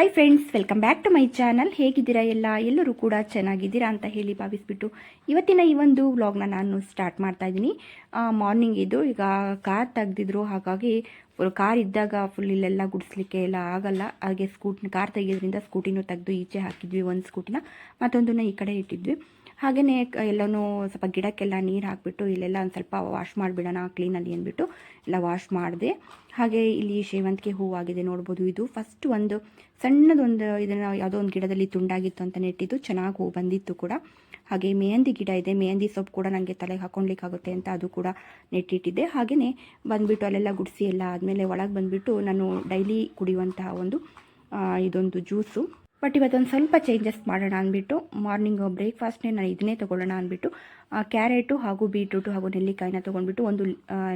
Hi friends welcome back to my channel ಹೇಗಿದ್ದೀರಾ ಎಲ್ಲ? ಎಲ್ಲರೂ ಕೂಡ ಚೆನ್ನಾಗಿದ್ದೀರಾ ಅಂತ ಹೇಳಿ ಭಾವಿಸ್ಬಿಟ್ಟು ಇವತ್ತಿನ ಈ ಒಂದು ವ್ಲಾಗ್ನ ನಾನು ಸ್ಟಾರ್ಟ್ ಮಾಡ್ತಾ ಇದ್ದೀನಿ. ಮಾರ್ನಿಂಗ್ ಇದು ಈಗ ಕಾರ್ ತೆಗೆದಿದ್ರು, ಹಾಗಾಗಿ ಕಾರ್ ಇದ್ದಾಗ ಫುಲ್ ಇಲ್ಲೆಲ್ಲ ಗುಡಿಸ್ಲಿಕ್ಕೆ ಎಲ್ಲ ಆಗಲ್ಲ. ಹಾಗೆ ಸ್ಕೂಟ್ ಕಾರ್ ತೆಗೆಯೋದ್ರಿಂದ ಸ್ಕೂಟಿನೂ ತೆಗೆದು ಈಚೆ ಹಾಕಿದ್ವಿ, ಒಂದು ಸ್ಕೂಟಿನ ಮತ್ತೊಂದನ್ನ ಈ ಕಡೆ ಇಟ್ಟಿದ್ವಿ. ಹಾಗೆಯೇ ಎಲ್ಲನೂ ಸ್ವಲ್ಪ ಗಿಡಕ್ಕೆಲ್ಲ ನೀರು ಹಾಕಿಬಿಟ್ಟು ಇಲ್ಲೆಲ್ಲ ಒಂದು ಸ್ವಲ್ಪ ವಾಶ್ ಮಾಡಿಬಿಡೋಣ ಕ್ಲೀನಲ್ಲಿ ಅಂದ್ಬಿಟ್ಟು ಎಲ್ಲ ವಾಶ್ ಮಾಡಿದೆ. ಹಾಗೆ ಇಲ್ಲಿ ಸೇವಂತಿಗೆ ಆಗಿದೆ, ನೋಡ್ಬೋದು. ಇದು ಫಸ್ಟ್ ಒಂದು ಸಣ್ಣದೊಂದು ಇದನ್ನು ಯಾವುದೋ ಒಂದು ಗಿಡದಲ್ಲಿ ತುಂಡಾಗಿತ್ತು ಅಂತ ನೆಟ್ಟಿದ್ದು ಚೆನ್ನಾಗಿ ಹೂ ಬಂದಿತ್ತು ಕೂಡ. ಹಾಗೆ ಮೆಹಂದಿ ಗಿಡ ಇದೆ, ಮೆಹಂದಿ ಸೊಪ್ಪು ಕೂಡ ನನಗೆ ತಲೆಗೆ ಹಾಕ್ಕೊಳ್ಲಿಕ್ಕಾಗುತ್ತೆ ಅಂತ ಅದು ಕೂಡ ನೆಟ್ಟಿಟ್ಟಿದ್ದೆ. ಹಾಗೆಯೇ ಬಂದುಬಿಟ್ಟು ಅಲ್ಲೆಲ್ಲ ಗುಡಿಸಿ ಎಲ್ಲ ಆದಮೇಲೆ ಒಳಗೆ ಬಂದುಬಿಟ್ಟು ನಾನು ಡೈಲಿ ಕುಡಿಯುವಂತಹ ಒಂದು ಇದೊಂದು ಜ್ಯೂಸು ಬಟ್ ಇವತ್ತೊಂದು ಸ್ವಲ್ಪ ಚೇಂಜಸ್ ಮಾಡೋಣ ಅಂದ್ಬಿಟ್ಟು ಮಾರ್ನಿಂಗ್ ಬ್ರೇಕ್ಫಾಸ್ಟ್ನೇ ನಾನು ಇದನ್ನೇ ತೊಗೊಳ್ಳೋಣ ಅಂದ್ಬಿಟ್ಟು ಕ್ಯಾರೆಟು ಹಾಗೂ ಬೀಟ್ರೂಟು ಹಾಗೂ ನೆಲ್ಲಿಕಾಯಿನ ತೊಗೊಂಡ್ಬಿಟ್ಟು ಒಂದು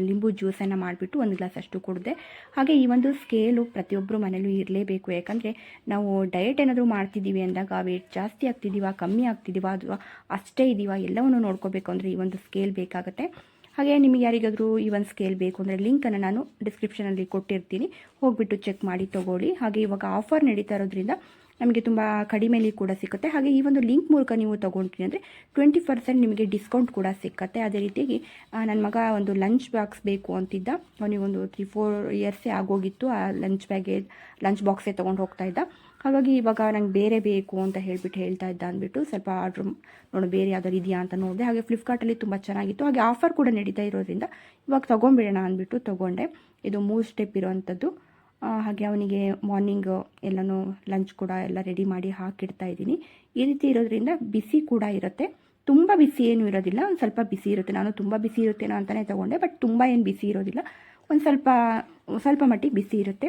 ಲಿಂಬು ಜ್ಯೂಸನ್ನು ಮಾಡಿಬಿಟ್ಟು ಒಂದು ಗ್ಲಾಸ್ ಅಷ್ಟು ಕುಡಿದೆ. ಹಾಗೆ ಈ ಒಂದು ಸ್ಕೇಲು ಪ್ರತಿಯೊಬ್ಬರು ಮನೇಲೂ ಇರಲೇಬೇಕು. ಯಾಕಂದರೆ ನಾವು ಡಯಟ್ ಏನಾದರೂ ಮಾಡ್ತಿದ್ದೀವಿ ಅಂದಾಗ ವೇಟ್ ಜಾಸ್ತಿ ಆಗ್ತಿದ್ದೀವ ಕಮ್ಮಿ ಆಗ್ತಿದ್ದೀವ ಅಥವಾ ಅಷ್ಟೇ ಇದ್ದೀವ ಎಲ್ಲವನ್ನು ನೋಡ್ಕೋಬೇಕು ಅಂದರೆ ಈ ಒಂದು ಸ್ಕೇಲ್ ಬೇಕಾಗುತ್ತೆ. ಹಾಗೆ ನಿಮಗೆ ಯಾರಿಗಾದರೂ ಈ ಒಂದು ಸ್ಕೇಲ್ ಬೇಕು ಅಂದರೆ ಲಿಂಕನ್ನು ನಾನು ಡಿಸ್ಕ್ರಿಪ್ಷನಲ್ಲಿ ಕೊಟ್ಟಿರ್ತೀನಿ. ಹೋಗಿಬಿಟ್ಟು ಚೆಕ್ ಮಾಡಿ ತೊಗೊಳ್ಳಿ. ಹಾಗೆ ಇವಾಗ ಆಫರ್ ನಡೀತಾ ಇರೋದ್ರಿಂದ ನಮಗೆ ತುಂಬ ಕಡಿಮೆಯಲ್ಲಿ ಕೂಡ ಸಿಗುತ್ತೆ ಹಾಗೆ ಈ ಒಂದು ಲಿಂಕ್ ಮೂಲಕ ನೀವು ತೊಗೊಂಡ್ರಿ ಅಂದರೆ ಟ್ವೆಂಟಿ ಪರ್ಸೆಂಟ್ ನಿಮಗೆ ಡಿಸ್ಕೌಂಟ್ ಕೂಡ ಸಿಕ್ಕತ್ತೆ. ಅದೇ ರೀತಿಯಾಗಿ ನನ್ನ ಮಗ ಒಂದು ಲಂಚ್ ಬಾಕ್ಸ್ ಬೇಕು ಅಂತಿದ್ದ. ಅವನಿಗೊಂದು ತ್ರೀ ಫೋರ್ ಇಯರ್ಸೇ ಆಗೋಗಿತ್ತು. ಆ ಲಂಚ್ ಬ್ಯಾಗೆ ಲಂಚ್ ಬಾಕ್ಸೇ ತೊಗೊಂಡು ಹೋಗ್ತಾ ಇದ್ದ. ಹಾಗಾಗಿ ಇವಾಗ ನಂಗೆ ಬೇರೆ ಬೇಕು ಅಂತ ಹೇಳ್ಬಿಟ್ಟು ಹೇಳ್ತಾ ಇದ್ದ ಅಂದ್ಬಿಟ್ಟು ಸ್ವಲ್ಪ ಆರ್ಡ್ರ್ ನೋಡು ಬೇರೆ ಯಾವ್ದಾದ್ರು ಇದೆಯಾ ಅಂತ ನೋಡಿದೆ. ಹಾಗೆ ಫ್ಲಿಪ್ಕಾರ್ಟಲ್ಲಿ ತುಂಬ ಚೆನ್ನಾಗಿತ್ತು. ಹಾಗೆ ಆಫರ್ ಕೂಡ ನಡೀತಾ ಇರೋದ್ರಿಂದ ಇವಾಗ ತೊಗೊಂಬಿಡೋಣ ಅಂದ್ಬಿಟ್ಟು ತೊಗೊಂಡೆ. ಇದು ಮೂರು ಸ್ಟೆಪ್ ಇರೋವಂಥದ್ದು ಹಾಗೆ ಅವನಿಗೆ ಮಾರ್ನಿಂಗ್ ಎಲ್ಲನೂ ಲಂಚ್ ಕೂಡ ಎಲ್ಲ ರೆಡಿ ಮಾಡಿ ಹಾಕಿಡ್ತಾ ಇದ್ದೀನಿ. ಈ ರೀತಿ ಇರೋದ್ರಿಂದ ಬಿಸಿ ಕೂಡ ಇರುತ್ತೆ. ತುಂಬ ಬಿಸಿ ಏನೂ ಇರೋದಿಲ್ಲ. ಒಂದು ಸ್ವಲ್ಪ ಬಿಸಿ ಇರುತ್ತೆ. ನಾನು ತುಂಬ ಬಿಸಿ ಇರುತ್ತೇನೋ ಅಂತಲೇ ತೊಗೊಂಡೆ ಬಟ್ ತುಂಬ ಏನು ಬಿಸಿ ಇರೋದಿಲ್ಲ. ಒಂದು ಸ್ವಲ್ಪ ಸ್ವಲ್ಪ ಮಟ್ಟಿಗೆ ಬಿಸಿ ಇರುತ್ತೆ.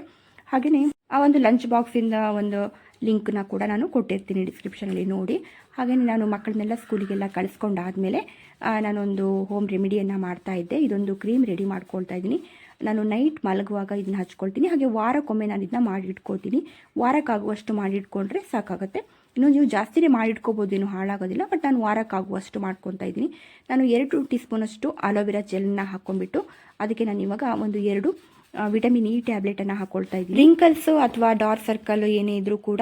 ಹಾಗೆಯೇ ಆ ಒಂದು ಲಂಚ್ ಬಾಕ್ಸಿಂದ ಒಂದು ಲಿಂಕ್ನ ಕೂಡ ನಾನು ಕೊಟ್ಟಿರ್ತೀನಿ ಡಿಸ್ಕ್ರಿಪ್ಷನಲ್ಲಿ ನೋಡಿ. ಹಾಗೆಯೇ ನಾನು ಮಕ್ಕಳನ್ನೆಲ್ಲ ಸ್ಕೂಲಿಗೆಲ್ಲ ಕಳಿಸ್ಕೊಂಡಾದಮೇಲೆ ನಾನೊಂದು ಹೋಮ್ ರೆಮಿಡಿಯನ್ನು ಮಾಡ್ತಾ ಇದ್ದೆ. ಇದೊಂದು ಕ್ರೀಮ್ ರೆಡಿ ಮಾಡ್ಕೊಳ್ತಾ ಇದ್ದೀನಿ. ನಾನು ನೈಟ್ ಮಲಗುವಾಗ ಇದನ್ನ ಹಚ್ಕೊಳ್ತೀನಿ. ಹಾಗೆ ವಾರಕ್ಕೊಮ್ಮೆ ನಾನು ಇದನ್ನ ಮಾಡಿಟ್ಕೊಳ್ತೀನಿ. ವಾರಕ್ಕಾಗುವಷ್ಟು ಮಾಡಿಟ್ಕೊಂಡ್ರೆ ಸಾಕಾಗುತ್ತೆ. ಇನ್ನು ನೀವು ಜಾಸ್ತಿನೇ ಮಾಡಿಟ್ಕೋಬೋದೇನು ಹಾಳಾಗೋದಿಲ್ಲ ಬಟ್ ನಾನು ವಾರಕ್ಕಾಗುವಷ್ಟು ಮಾಡ್ಕೊತಾ ಇದ್ದೀನಿ. ನಾನು ಎರಡು ಟೀ ಸ್ಪೂನಷ್ಟು ಅಲೋವೆರಾ ಜೆಲ್ನ ಹಾಕ್ಕೊಂಡ್ಬಿಟ್ಟು ಅದಕ್ಕೆ ನಾನು ಇವಾಗ ಒಂದು ಎರಡು ವಿಟಮಿನ್ ಇ ಟ್ಯಾಬ್ಲೆಟನ್ನು ಹಾಕ್ಕೊಳ್ತಾ ಇದ್ದೀನಿ. ರಿಂಕಲ್ಸು ಅಥವಾ ಡಾರ್ಕ್ ಸರ್ಕಲ್ ಏನೇ ಇದ್ರೂ ಕೂಡ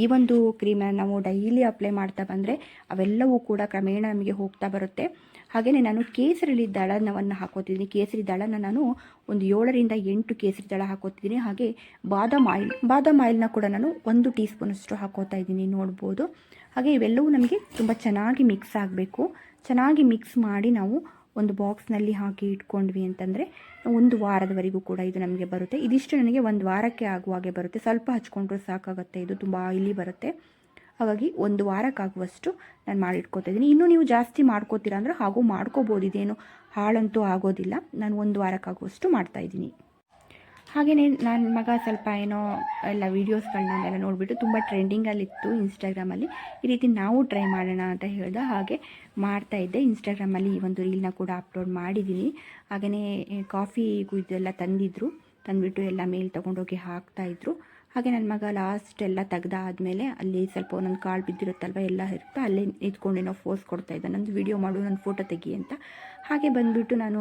ಈ ಒಂದು ಕ್ರೀಮನ್ನು ನಾವು ಡೈಲಿ ಅಪ್ಲೈ ಮಾಡ್ತಾ ಬಂದರೆ ಅವೆಲ್ಲವೂ ಕೂಡ ಕ್ರಮೇಣ ನಮಗೆ ಹೋಗ್ತಾ ಬರುತ್ತೆ. ಹಾಗೆಯೇ ನಾನು ಕೇಸರಿಲಿ ದಳನವನ್ನು ಹಾಕೋತಿದ್ದೀನಿ. ಕೇಸರಿ ದಳನ ನಾನು ಒಂದು ಏಳರಿಂದ ಎಂಟು ಕೇಸರಿ ದಳ ಹಾಕೋತಿದ್ದೀನಿ. ಹಾಗೆ ಬಾದಾಮ್ ಆಯಿಲ್, ಬಾದಾಮ್ ಆಯಿಲ್ನ ಕೂಡ ನಾನು ಒಂದು ಟೀ ಸ್ಪೂನಷ್ಟು ಹಾಕೋತಾ ಇದ್ದೀನಿ ನೋಡ್ಬೋದು. ಹಾಗೆ ಇವೆಲ್ಲವೂ ನಮಗೆ ತುಂಬ ಚೆನ್ನಾಗಿ ಮಿಕ್ಸ್ ಆಗಬೇಕು. ಚೆನ್ನಾಗಿ ಮಿಕ್ಸ್ ಮಾಡಿ ನಾವು ಒಂದು ಬಾಕ್ಸ್ನಲ್ಲಿ ಹಾಕಿ ಇಟ್ಕೊಂಡ್ವಿ ಅಂತಂದರೆ ಒಂದು ವಾರದವರೆಗೂ ಕೂಡ ಇದು ನಮಗೆ ಬರುತ್ತೆ. ಇದಿಷ್ಟು ನನಗೆ ಒಂದು ವಾರಕ್ಕೆ ಆಗುವಾಗೆ ಬರುತ್ತೆ. ಸ್ವಲ್ಪ ಹಚ್ಕೊಂಡ್ರೆ ಸಾಕಾಗುತ್ತೆ. ಇದು ತುಂಬ ಆಯಿಲಿ ಬರುತ್ತೆ. ಹಾಗಾಗಿ ಒಂದು ವಾರಕ್ಕಾಗುವಷ್ಟು ನಾನು ಮಾಡಿಟ್ಕೋತಾ ಇದ್ದೀನಿ. ಇನ್ನೂ ನೀವು ಜಾಸ್ತಿ ಮಾಡ್ಕೋತೀರ ಅಂದರೆ ಹಾಗೂ ಮಾಡ್ಕೋಬೋದು. ಇದೇನು ಹಾಳಂತೂ ಆಗೋದಿಲ್ಲ. ನಾನು ಒಂದು ವಾರಕ್ಕಾಗುವಷ್ಟು ಮಾಡ್ತಾಯಿದ್ದೀನಿ ಹಾಗೆಯೇ ನನ್ನ ಮಗ ಸ್ವಲ್ಪ ಏನೋ ಎಲ್ಲ ವೀಡಿಯೋಸ್ಗಳನ್ನೆಲ್ಲ ನೋಡಿಬಿಟ್ಟು ತುಂಬ ಟ್ರೆಂಡಿಂಗಲ್ಲಿತ್ತು ಇನ್ಸ್ಟಾಗ್ರಾಮಲ್ಲಿ ಈ ರೀತಿ ನಾವು ಟ್ರೈ ಮಾಡೋಣ ಅಂತ ಹೇಳ್ದೆ ಹಾಗೆ ಮಾಡ್ತಾ ಇದ್ದೆ. ಇನ್ಸ್ಟಾಗ್ರಾಮಲ್ಲಿ ಈ ಒಂದು ರೀಲ್ನ ಕೂಡ ಅಪ್ಲೋಡ್ ಮಾಡಿದ್ದೀನಿ. ಹಾಗೆಯೇ ಕಾಫಿ ಇದೆಲ್ಲ ತಂದಿದ್ದರು ತಂದುಬಿಟ್ಟು ಎಲ್ಲ ಮೇಲ್ ತೊಗೊಂಡೋಗಿ ಹಾಕ್ತಾಯಿದ್ರು ಹಾಗೆ ನನ್ನ ಮಗ ಲಾಸ್ಟ್ ಎಲ್ಲ ತೆಗ್ದಾದ್ಮೇಲೆ ಅಲ್ಲಿ ಸ್ವಲ್ಪ ಒಂದೊಂದು ಕಾಳು ಬಿದ್ದಿರುತ್ತಲ್ವ ಎಲ್ಲ ಇರುತ್ತೆ, ಅಲ್ಲೇ ಫೋಸ್ ಕೊಡ್ತಾ ಇದ್ದೆ. ನಂದು ವಿಡಿಯೋ ಮಾಡು, ನನ್ನ ಫೋಟೋ ತೆಗಿ ಅಂತ. ಹಾಗೆ ಬಂದುಬಿಟ್ಟು ನಾನು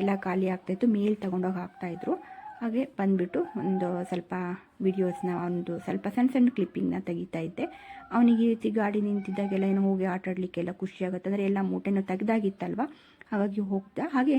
ಎಲ್ಲ ಖಾಲಿ ಆಗ್ತಾಯಿತ್ತು ಮೇಲ್ ತೊಗೊಂಡೋಗಿ ಹಾಕ್ತಾಯಿದ್ರು ಹಾಗೆ ಬಂದುಬಿಟ್ಟು ಒಂದು ಸ್ವಲ್ಪ ವಿಡಿಯೋಸ್ನ ಒಂದು ಸ್ವಲ್ಪ ಸಣ್ಣ ಸಣ್ಣ ಕ್ಲಿಪ್ಪಿಂಗ್ನ ತೆಗಿತಾ ಇದ್ದೆ. ಅವನಿಗೆ ಈ ರೀತಿ ಗಾಡಿ ನಿಂತಿದ್ದಾಗೆಲ್ಲ ಏನೋ ಹೋಗಿ ಆಟ ಆಡಲಿಕ್ಕೆಲ್ಲ ಖುಷಿ ಆಗುತ್ತೆ. ಅಂದರೆ ಎಲ್ಲ ಮೂಟೆನೂ ತೆಗ್ದಾಗಿತ್ತಲ್ವ? ಹಾಗಾಗಿ ಹೋಗ್ತಾ. ಹಾಗೆ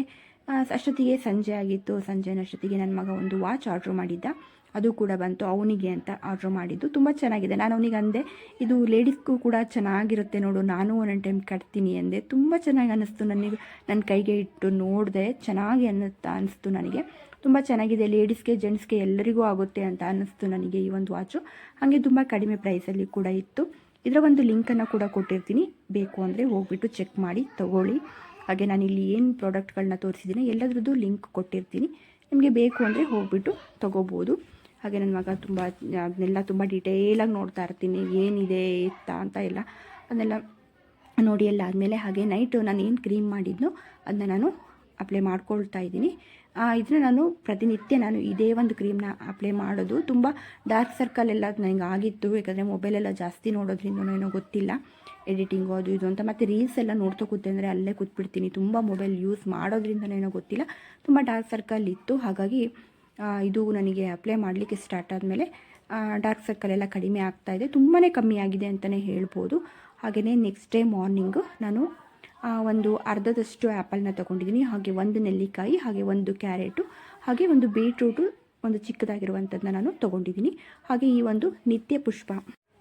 ಅಷ್ಟೊತ್ತಿಗೆ ಸಂಜೆ ಆಗಿತ್ತು. ಸಂಜೆನ ಅಷ್ಟೊತ್ತಿಗೆ ನನ್ನ ಮಗ ಒಂದು ವಾಚ್ ಆರ್ಡ್ರ್ ಮಾಡಿದ್ದ. ಅದು ಕೂಡ ಬಂತು. ಅವನಿಗೆ ಅಂತ ಆರ್ಡ್ರ್ ಮಾಡಿದ್ದು. ತುಂಬ ಚೆನ್ನಾಗಿದೆ. ನಾನು ಅವನಿಗೆ ಅಂದೆ, ಇದು ಲೇಡೀಸ್ಗೂ ಕೂಡ ಚೆನ್ನಾಗಿರುತ್ತೆ ನೋಡು. ನಾನು ಒಂದೊಂದು ಟೈಮ್ ಕಟ್ತೀನಿ ಅಂದೆ. ತುಂಬ ಚೆನ್ನಾಗಿ ಅನ್ನಿಸ್ತು ನನಗೆ. ನನ್ನ ಕೈಗೆ ಇಟ್ಟು ನೋಡಿದೆ ಚೆನ್ನಾಗಿ ಅನ್ನಿಸ್ತಾ ಅನಿಸ್ತು ನನಗೆ. ತುಂಬ ಚೆನ್ನಾಗಿದೆ ಲೇಡೀಸ್ಗೆ ಜೆಂಟ್ಸ್ಗೆ ಎಲ್ಲರಿಗೂ ಆಗುತ್ತೆ ಅಂತ ಅನ್ನಿಸ್ತು ನನಗೆ ಈ ಒಂದು ವಾಚು ಹಾಗೆ ತುಂಬ ಕಡಿಮೆ ಪ್ರೈಸಲ್ಲಿ ಕೂಡ ಇತ್ತು. ಇದರ ಒಂದು ಲಿಂಕನ್ನು ಕೂಡ ಕೊಟ್ಟಿರ್ತೀನಿ. ಬೇಕು ಅಂದರೆ ಹೋಗ್ಬಿಟ್ಟು ಚೆಕ್ ಮಾಡಿ, ತಗೊಳ್ಳಿ. ಹಾಗೆ ನಾನು ಇಲ್ಲಿ ಏನು ಪ್ರಾಡಕ್ಟ್ಗಳನ್ನ ತೋರಿಸಿದ್ದೀನಿ ಎಲ್ಲದ್ರದ್ದು ಲಿಂಕ್ ಕೊಟ್ಟಿರ್ತೀನಿ. ನಿಮಗೆ ಬೇಕು ಅಂದರೆ ಹೋಗ್ಬಿಟ್ಟು ತೊಗೋಬೋದು. ಹಾಗೆ ನನ್ನ ಮಗ ತುಂಬ, ಅದನ್ನೆಲ್ಲ ತುಂಬ ಡೀಟೇಲಾಗಿ ನೋಡ್ತಾ ಇರ್ತೀನಿ. ಏನಿದೆ, ಎತ್ತ ಅಂತ ಎಲ್ಲ ಅದನ್ನೆಲ್ಲ ನೋಡಿ ಎಲ್ಲ ಆದಮೇಲೆ ಹಾಗೆ ನೈಟು ನಾನು ಏನು ಕ್ರೀಮ್ ಮಾಡಿದ್ನೋ ಅದನ್ನ ನಾನು ಅಪ್ಲೈ ಮಾಡ್ಕೊಳ್ತಾ ಇದ್ದೀನಿ. ಇದನ್ನ ನಾನು ಪ್ರತಿನಿತ್ಯ ನಾನು ಇದೇ ಒಂದು ಕ್ರೀಮ್ನ ಅಪ್ಲೈ ಮಾಡೋದು. ತುಂಬ ಡಾರ್ಕ್ ಸರ್ಕಲ್ ಎಲ್ಲ ನನಗೆ ಆಗಿತ್ತು. ಯಾಕಂದರೆ ಮೊಬೈಲೆಲ್ಲ ಜಾಸ್ತಿ ನೋಡೋದ್ರಿಂದ ಏನೋ ಗೊತ್ತಿಲ್ಲ. ಎಡಿಟಿಂಗು ಅದು ಇದು ಅಂತ. ಮತ್ತು ರೀಲ್ಸ್ ಎಲ್ಲ ನೋಡ್ತಾ ಕೂತೆ ಅಂದರೆ ಅಲ್ಲೇ ಕೂತ್ಬಿಡ್ತೀನಿ. ತುಂಬ ಮೊಬೈಲ್ ಯೂಸ್ ಮಾಡೋದ್ರಿಂದ ಏನೋ ಗೊತ್ತಿಲ್ಲ. ತುಂಬ ಡಾರ್ಕ್ ಸರ್ಕಲ್ ಇತ್ತು. ಹಾಗಾಗಿ ಇದು ನನಗೆ ಅಪ್ಲೈ ಮಾಡಲಿಕ್ಕೆ ಸ್ಟಾರ್ಟ್ ಆದಮೇಲೆ ಡಾರ್ಕ್ ಸರ್ಕಲ್ ಎಲ್ಲ ಕಡಿಮೆ ಇದೆ. ತುಂಬಾ ಕಮ್ಮಿ ಆಗಿದೆ ಅಂತಲೇ ಹೇಳ್ಬೋದು. ಹಾಗೆಯೇ ನೆಕ್ಸ್ಟ್ ಡೇ ಮಾರ್ನಿಂಗು ನಾನು ಒಂದು ಅರ್ಧದಷ್ಟು ಆ್ಯಪಲ್ನ ತೊಗೊಂಡಿದ್ದೀನಿ. ಹಾಗೆ ಒಂದು ನೆಲ್ಲಿಕಾಯಿ, ಹಾಗೆ ಒಂದು ಕ್ಯಾರೆಟು, ಹಾಗೆ ಒಂದು ಬೀಟ್ರೂಟು, ಒಂದು ಚಿಕ್ಕದಾಗಿರುವಂಥದ್ದನ್ನ ನಾನು ತೊಗೊಂಡಿದ್ದೀನಿ. ಹಾಗೆ ಈ ಒಂದು ನಿತ್ಯ ಪುಷ್ಪ.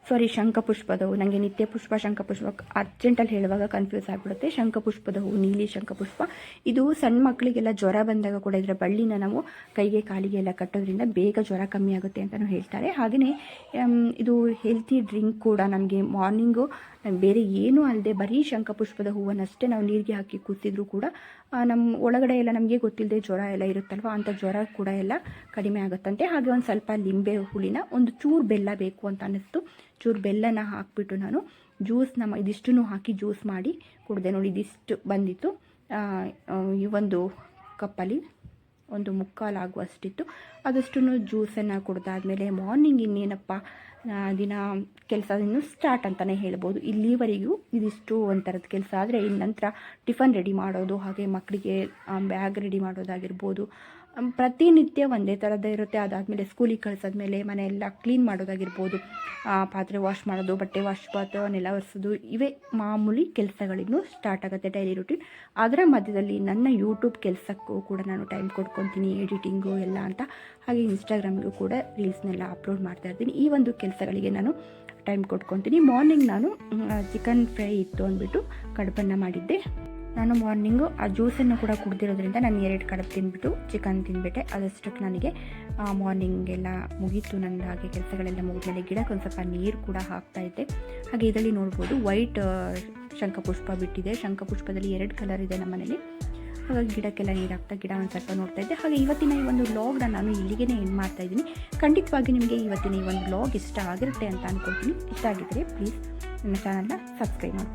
ಸಾರಿ ಶಂಖಪುಷ್ಪದ ಹೂವು ನನಗೆ ನಿತ್ಯ ಪುಷ್ಪ, ಶಂಖಪುಷ್ಪ ಅರ್ಜೆಂಟಲ್ಲಿ ಹೇಳುವಾಗ ಕನ್ಫ್ಯೂಸ್ ಆಗಿಬಿಡುತ್ತೆ. ಶಂಖಪುಷ್ಪದ ಹೂ ನೀಲಿ ಶಂಖಪುಷ್ಪ. ಇದು ಸಣ್ಣ ಮಕ್ಕಳಿಗೆಲ್ಲ ಜ್ವರ ಬಂದಾಗ ಕೂಡ ಇದರ ಬಳ್ಳಿನ ನಾವು ಕೈಗೆ, ಕಾಲಿಗೆ ಎಲ್ಲ ಕಟ್ಟೋದ್ರಿಂದ ಬೇಗ ಜ್ವರ ಕಮ್ಮಿ ಆಗುತ್ತೆ ಅಂತಲೂ ಹೇಳ್ತಾರೆ. ಹಾಗೆಯೇ ಇದು ಹೆಲ್ತಿ ಡ್ರಿಂಕ್ ಕೂಡ ನಮಗೆ ಮಾರ್ನಿಂಗು ಬೇರೆ ಏನೂ ಅಲ್ಲದೆ ಬರೀ ಶಂಖಪುಷ್ಪದ ಹೂವನ್ನಷ್ಟೇ ನಾವು ನೀರಿಗೆ ಹಾಕಿ ಕೂತಿದ್ರು ಕೂಡ ನಮ್ಮ ಒಳಗಡೆ ಎಲ್ಲ ನಮಗೆ ಗೊತ್ತಿಲ್ಲದೆ ಜ್ವರ ಎಲ್ಲ ಇರುತ್ತಲ್ವ? ಅಂಥ ಜ್ವರ ಕೂಡ ಎಲ್ಲ ಕಡಿಮೆ ಆಗುತ್ತಂತೆ. ಹಾಗೆ ಒಂದು ಸ್ವಲ್ಪ ಲಿಂಬೆ ಹುಳಿನ, ಒಂದು ಚೂರು ಬೆಲ್ಲ ಬೇಕು ಅಂತ ಅನ್ನಿಸ್ತು. ಚೂರು ಬೆಲ್ಲನ ಹಾಕಿಬಿಟ್ಟು ನಾನು ಜ್ಯೂಸ್ ನಮ್ಮ ಇದಿಷ್ಟನ್ನು ಹಾಕಿ ಜ್ಯೂಸ್ ಮಾಡಿ ಕುಡಿದೆ. ನೋಡಿ, ಇದಿಷ್ಟು ಬಂದಿತ್ತು. ಈ ಒಂದು ಕಪ್ಪಲ್ಲಿ ಒಂದು ಮುಕ್ಕಾಲು ಅದಷ್ಟು ಜ್ಯೂಸನ್ನು ಕುಡ್ದಾದ್ಮೇಲೆ ಮಾರ್ನಿಂಗ್ ಇನ್ನೇನಪ್ಪ ದಿನ ಕೆಲಸ ಇನ್ನು ಸ್ಟಾರ್ಟ್ ಅಂತಲೇ ಹೇಳ್ಬೋದು. ಇಲ್ಲಿವರೆಗೂ ಇದಿಷ್ಟು ಒಂಥರದ ಕೆಲಸ ಆದರೆ ಇನ್ನು ನಂತರ ಟಿಫನ್ ರೆಡಿ ಮಾಡೋದು, ಹಾಗೆ ಮಕ್ಕಳಿಗೆ ಬ್ಯಾಗ್ ರೆಡಿ ಮಾಡೋದಾಗಿರ್ಬೋದು. ಪ್ರತಿನಿತ್ಯ ಒಂದೇ ಥರದ್ದೇ ಇರುತ್ತೆ. ಅದಾದಮೇಲೆ ಸ್ಕೂಲಿಗೆ ಮೇಲೆ ಮನೆಯೆಲ್ಲ ಕ್ಲೀನ್ ಮಾಡೋದಾಗಿರ್ಬೋದು. ಪಾತ್ರೆ ವಾಶ್ ಮಾಡೋದು, ಬಟ್ಟೆ ವಾಶ್ ಪಾತ್ರೆ ನೆಲ ಒರೆಸೋದು, ಇವೇ ಮಾಮೂಲಿ ಕೆಲಸಗಳಿಗೂ ಸ್ಟಾರ್ಟ್ ಆಗುತ್ತೆ ಡೈಲಿ ರುಟೀನ್ ಅದರ ಮಧ್ಯದಲ್ಲಿ ನನ್ನ ಯೂಟ್ಯೂಬ್ ಕೆಲಸಕ್ಕೂ ಕೂಡ ನಾನು ಟೈಮ್ ಕೊಡ್ಕೊತೀನಿ ಎಡಿಟಿಂಗು ಎಲ್ಲ ಅಂತ. ಹಾಗೆ ಇನ್ಸ್ಟಾಗ್ರಾಮ್ಗೂ ಕೂಡ ರೀಲ್ಸ್ನೆಲ್ಲ ಅಪ್ಲೋಡ್ ಮಾಡ್ತಾ ಇರ್ತೀನಿ. ಈ ಒಂದು ಕೆಲಸಗಳಿಗೆ ನಾನು ಟೈಮ್ ಕೊಟ್ಕೊತೀನಿ. ಮಾರ್ನಿಂಗ್ ನಾನು ಚಿಕನ್ ಫ್ರೈ ಇತ್ತು ಅಂದ್ಬಿಟ್ಟು ಕಡುಬನ್ನು ಮಾಡಿದ್ದೆ. ನಾನು ಮಾರ್ನಿಂಗು ಆ ಜ್ಯೂಸನ್ನು ಕೂಡ ಕುಡ್ದಿರೋದ್ರಿಂದ ನಾನು ಎರಡು ಕಡುಬು ತಿಂದ್ಬಿಟ್ಟು ಚಿಕನ್ ತಿಂದ್ಬಿಟ್ಟೆ. ಅದಷ್ಟಕ್ಕೆ ನನಗೆ ಮಾರ್ನಿಂಗ್ ಎಲ್ಲ ಮುಗೀತು. ನನ್ನ ಹಾಗೆ ಕೆಲಸಗಳೆಲ್ಲ ಮುಗಿದ್ಮೇಲೆ ಗಿಡಕ್ಕೆ ಒಂದು ಸ್ವಲ್ಪ ನೀರು ಕೂಡ ಹಾಕ್ತಾ ಇದ್ದೆ. ಹಾಗೆ ಇದರಲ್ಲಿ ನೋಡ್ಬೋದು ವೈಟ್ ಶಂಖಪುಷ್ಪ ಬಿಟ್ಟಿದೆ. ಶಂಖಪುಷ್ಪದಲ್ಲಿ ಎರಡು ಕಲರ್ ಇದೆ ನಮ್ಮನೇಲಿ. ಹಾಗಾಗಿ ಗಿಡಕ್ಕೆಲ್ಲ ನೀರು ಹಾಕ್ತಾ ಗಿಡ ಒಂದು ಸ್ವಲ್ಪ ನೋಡ್ತಾ ಇದ್ದೆ. ಹಾಗೆ ಇವತ್ತಿನ ಈ ಒಂದು ವ್ಲಾಗ್ನ ನಾನು ಇಲ್ಲಿಗೆ ಎಂಡ್ ಮಾಡ್ತಾ ಇದ್ದೀನಿ. ಖಂಡಿತವಾಗಿ ನಿಮಗೆ ಇವತ್ತಿನ ಈ ಒಂದು ವ್ಲಾಗ್ ಇಷ್ಟ ಆಗಿರುತ್ತೆ ಅಂತ ಅಂದ್ಕೊಳ್ತೀನಿ ಇಷ್ಟ ಆಗಿದ್ದರೆ ಪ್ಲೀಸ್ ನನ್ನ ಚಾನಲ್ನ ಸಬ್ಸ್ಕ್ರೈಬ್ ಮಾಡ್ಕೊಳ್ಳಿ